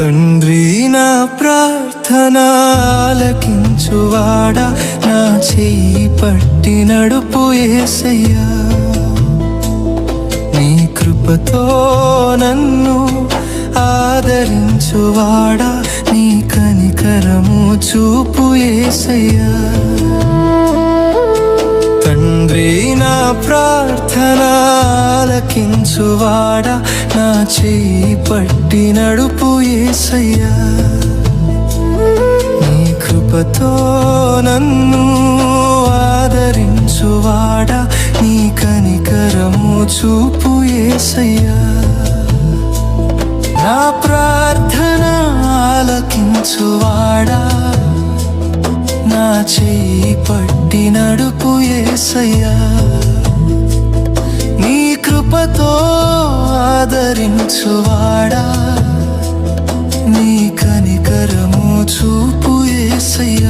తండ్రి నా ప్రార్థన ఆలకించువాడా నా చెయ్యి పట్టి నడుపు ఏసయ్యా. నీ కృపతో నన్ను ఆదరించువాడా? నీ కనికరము చూపు ఏసయ్యా. తండ్రి నా ప్రార్థన ఆలకించువాడా నా చేయి పట్టి నడుపు ఏసయ్యా నీ కృపతో నన్ను ఆదరించువాడా నీ కనికరము చూపు ఏసయ్యా. నా ప్రార్థన ఆలకించువాడా నా చెయ్యి పట్టి నడుపు ఏసయ్యా. నీ కృపతో ఆదరించువాడా నీ కనికరము చూపు ఏసయ్యా